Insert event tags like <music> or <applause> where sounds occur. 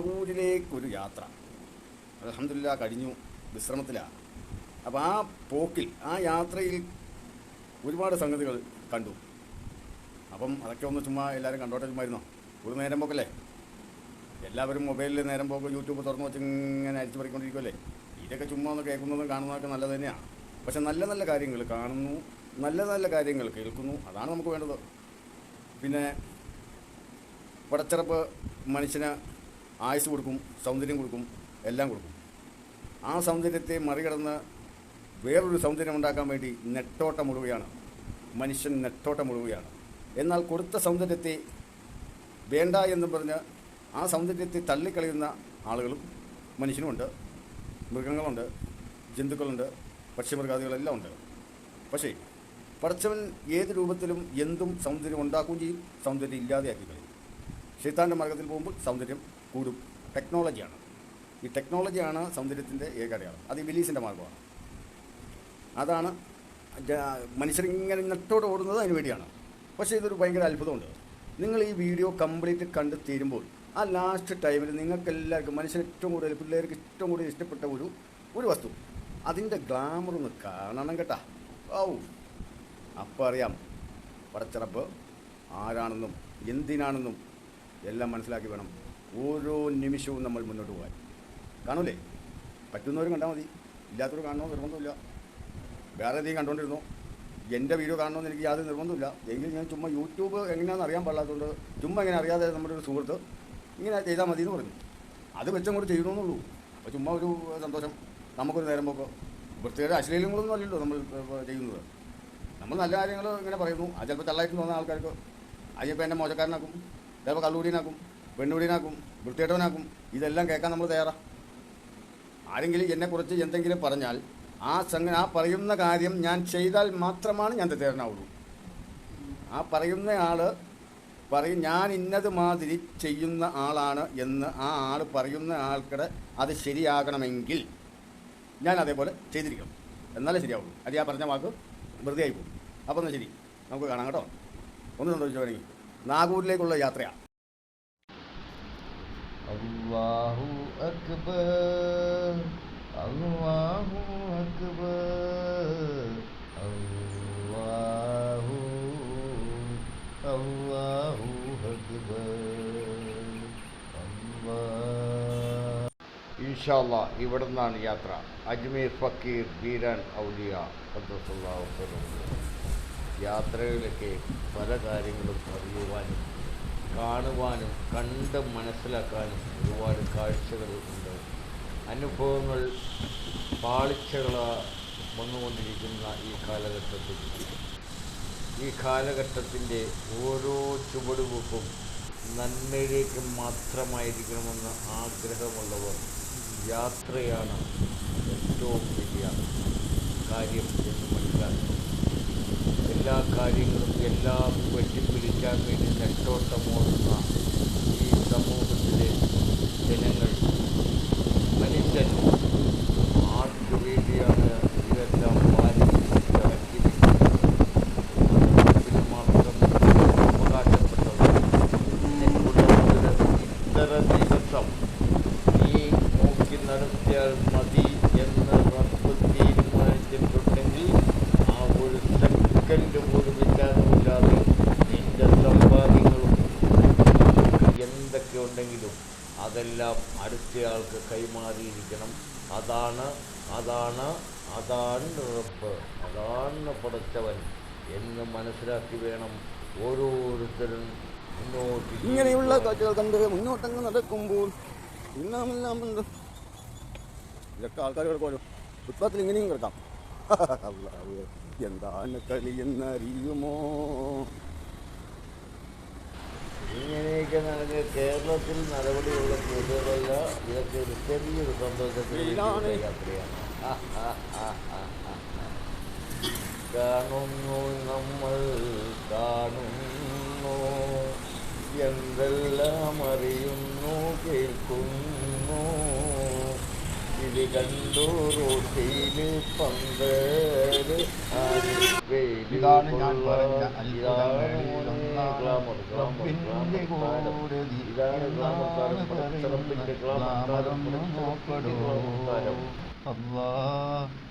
നാഗൂരിലേക്കൊരു യാത്ര. അലഹമില്ല കഴിഞ്ഞു വിശ്രമത്തിലാണ്. അപ്പോൾ ആ പോക്കിൽ ആ യാത്രയിൽ ഒരുപാട് സംഗതികൾ കണ്ടു. അപ്പം അതൊക്കെ ഒന്ന് ചുമ്മാ എല്ലാവരും കണ്ടോട്ടെ ചുമ്മായിരുന്നോ? ഒരു നേരം പോക്കല്ലേ? എല്ലാവരും മൊബൈലിൽ നേരം പോക്ക് യൂട്യൂബ് തുറന്നു വെച്ച് ഇങ്ങനെ അരിച്ചു പറിക്കൊണ്ടിരിക്കുമല്ലേ ഇതൊക്കെ ചുമ്മാ ഒന്ന് കേൾക്കുന്നതും കാണുന്നതൊക്കെ നല്ലത് തന്നെയാണ് പക്ഷെ നല്ല നല്ല കാര്യങ്ങൾ കാണുന്നു നല്ല നല്ല കാര്യങ്ങൾ കേൾക്കുന്നു അതാണ് നമുക്ക് വേണ്ടത്. പിന്നെ പടച്ചിറപ്പ് മനുഷ്യന് ആയുസ് കൊടുക്കും സൗന്ദര്യം കൊടുക്കും എല്ലാം കൊടുക്കും. ആ സൗന്ദര്യത്തെ മറികടന്ന് വേറൊരു സൗന്ദര്യം ഉണ്ടാക്കാൻ വേണ്ടി നെട്ടോട്ടം മുഴുകയാണ് മനുഷ്യൻ നെട്ടോട്ടം മുഴുകയാണ് എന്നാൽ കൊടുത്ത സൗന്ദര്യത്തെ വേണ്ട എന്ന് പറഞ്ഞ് ആ സൗന്ദര്യത്തെ തള്ളിക്കളയുന്ന ആളുകളും മനുഷ്യനുമുണ്ട്. മൃഗങ്ങളുണ്ട് ജന്തുക്കളുണ്ട് പക്ഷിമൃഗാദികളെല്ലാം ഉണ്ട്. പക്ഷേ പടച്ചവൻ ഏത് രൂപത്തിലും എന്തും സൗന്ദര്യം ഉണ്ടാക്കുകയും ചെയ്യും സൗന്ദര്യം ഇല്ലാതെയാക്കി ഷെയ്ത്താന്റെ മാർഗത്തിൽ പോകുമ്പോൾ സൗന്ദര്യം കൂടും. ടെക്നോളജിയാണ്. ഈ ടെക്നോളജിയാണ് സൗന്ദര്യത്തിന്റെ ഏക അടയാളം. അത് ഈ ബിലീസിന്റെ മാർഗമാണ് അതാണ് മനുഷ്യർ ഇങ്ങനെ നെട്ടോടെ ഓടുന്നത് അതിന് വേണ്ടിയാണ്. പക്ഷേ ഇതൊരു ഭയങ്കര അത്ഭുതമുണ്ട്. നിങ്ങൾ ഈ വീഡിയോ കംപ്ലീറ്റ് കണ്ട് തീരുമ്പോൾ ആ ലാസ്റ്റ് ടൈമിൽ നിങ്ങൾക്ക് എല്ലാവർക്കും ഏറ്റവും കൂടുതൽ പിള്ളേർക്ക് ഏറ്റവും കൂടുതൽ ഇഷ്ടപ്പെട്ട ഒരു ഒരു വസ്തു. അതിന്റെ ഗ്ലാമർ ഒന്ന് കാണണം കേട്ടാ. ഔ അപ്പോൾ അറിയാം. പടച്ചിറപ്പ് ആരാണെന്നും എന്തിനാണെന്നും എല്ലാം മനസ്സിലാക്കി വേണം. ഓരോ നിമിഷവും നമ്മൾ മുന്നോട്ട് പോകാൻ. കാണൂലേ? പറ്റുന്നവരും കണ്ടാൽ മതി. ഇല്ലാത്തവർ കാണണമെന്ന് നിർബന്ധമില്ല. വേറെ എന്തെങ്കിലും കണ്ടുകൊണ്ടിരുന്നു എന്റെ വീഡിയോ കാണണമെന്ന് എനിക്ക് യാതൊരു നിർബന്ധമില്ല എങ്കിൽ ഞാൻ ചുമ്മാ യൂട്യൂബ് എങ്ങനെയാണെന്ന് അറിയാൻ പാടില്ലാത്തതുകൊണ്ട് ചുമ്മാ ഇങ്ങനെ അറിയാതെ നമ്മുടെ ഒരു സുഹൃത്ത് ഇങ്ങനെ ചെയ്താൽ മതി എന്ന് പറഞ്ഞു. അത് വെച്ചങ്ങോട്ട് ചെയ്യണമെന്നുള്ളൂ അപ്പോൾ ചുമ്മാ ഒരു സന്തോഷം. നമുക്കൊരു നേരം പോക്കോ. വൃത്തിയുടെ അശ്ലീലങ്ങളൊന്നും അല്ലല്ലോ നമ്മൾ ചെയ്യുന്നത്. നമ്മൾ നല്ല കാര്യങ്ങൾ ഇങ്ങനെ പറയുന്നു. അത് ചിലപ്പോൾ തള്ളായിട്ട് തോന്നുന്ന ആൾക്കാർക്ക്. അതിപ്പോൾ എന്നെ മോശക്കാരനാക്കും. ചിലപ്പോൾ കള്ളുകൂടിയനാക്കും പെണ്ണുകൂടിയനാക്കും വൃത്തിയേട്ടവനാക്കും ഇതെല്ലാം കേൾക്കാൻ നമ്മൾ തയ്യാറാണ് ആരെങ്കിലും എന്നെക്കുറിച്ച് എന്തെങ്കിലും പറഞ്ഞാൽ ആ സംഗ ആ പറയുന്ന കാര്യം ഞാൻ ചെയ്താൽ മാത്രമാണ് ഞാൻ തെറ്റേറാവുള്ളൂ ആ പറയുന്ന ആൾ പറയും ഞാൻ ഇന്നത് മാതിരി ചെയ്യുന്ന ആളാണ് എന്ന് ആ ആൾ പറയുന്ന ആൾക്കടെ അത് ശരിയാകണമെങ്കിൽ ഞാൻ അതേപോലെ ചെയ്തിരിക്കണം. എന്നാലേ ശരിയാവുള്ളൂ. അത് ആ പറഞ്ഞ വാക്ക് വെറുതെ ആയിപ്പോകും പോകും. അപ്പോൾ എന്നാൽ ശരി? നമുക്ക് കാണാം കേട്ടോ. ഒന്ന് സന്തോഷിച്ചു വേണമെങ്കിൽ. നാഗൂരിലേക്കുള്ള യാത്രയാണ് അക്ബർ അക്ബർ അക്ബർ ഇൻഷാല്ല ഇവിടെ നിന്നാണ് യാത്ര. അജ്മീർ ഫക്കീർ ബീരാൻ ഔലിയ ഖദ്ദസുല്ലാഹു യാത്രകളിലൊക്കെ പല കാര്യങ്ങളും അറിയുവാനും കാണുവാനും കണ്ട് മനസ്സിലാക്കാനും ഒരുപാട് കാഴ്ചകൾ ഉണ്ട്. അനുഭവങ്ങൾ പാളിച്ചകൾ വന്നുകൊണ്ടിരിക്കുന്ന ഈ കാലഘട്ടത്തിൽ. ഈ കാലഘട്ടത്തിന്റെ ഓരോ ചുവടുവെപ്പും നന്മയിലേക്ക് മാത്രമായിരിക്കണമെന്ന് ആഗ്രഹമുള്ളവർ യാത്രയാണ് ഏറ്റവും വലിയ കാര്യം എന്ന് മനസ്സിലാക്കണം എല്ലാ കാര്യങ്ങളും എല്ലാം വെട്ടിപ്പിടിക്കാൻ വേണ്ടി നെട്ടോട്ടമോടുന്ന ഈ സമൂഹത്തിലെ ജനങ്ങൾ മനുഷ്യൻ ആർക്ക് വേണ്ടിയാണ് ഇതെല്ലാം വാരി നോക്കി നടത്തിയാൽ മതി. ഉണ്ടെങ്കിലും അതെല്ലാം അടുത്തയാൾക്ക് കൈമാറിയിരിക്കണം. അതാണ് അതാണ് അതാണ് റബ്ബ്. അതാണ് പടച്ചവൻ എന്ന് മനസ്സിലാക്കി വേണം ഓരോരുത്തരും മുന്നോട്ട് ഇങ്ങനെയുള്ള കാഴ്ചകൾ കണ്ട് മുന്നോട്ടങ്ങ് നടക്കുമ്പോൾ ഉണ്ട് ഇതൊക്കെ ആൾക്കാർ കിടക്കുമല്ലോ ഫുട്പാത്തിൽ ഇങ്ങനെയും കിടക്കാം. <laughs> എന്താണ് കളി എന്നറിയുമോ? നടന്ന് കേരളത്തിൽ നടപടിയുള്ള കേസുകളല്ല ഇതൊക്കെ ഒരു ചെറിയൊരു സന്തോഷത്തിൽ. യാത്രയാണ്. കാണുന്നു നമ്മൾ കാണുന്നു. എന്തെല്ലാം അറിയുന്നു കേൾക്കുന്നു. ഇത് കണ്ടു റോട്ടിയിൽ പന്തൽ ഇതാണ് ഞാൻ പറഞ്ഞ അത്ഭുതങ്ങളിൽ റബ്ബിന്റെ ഗ്ലാമർ താരം. കോടതി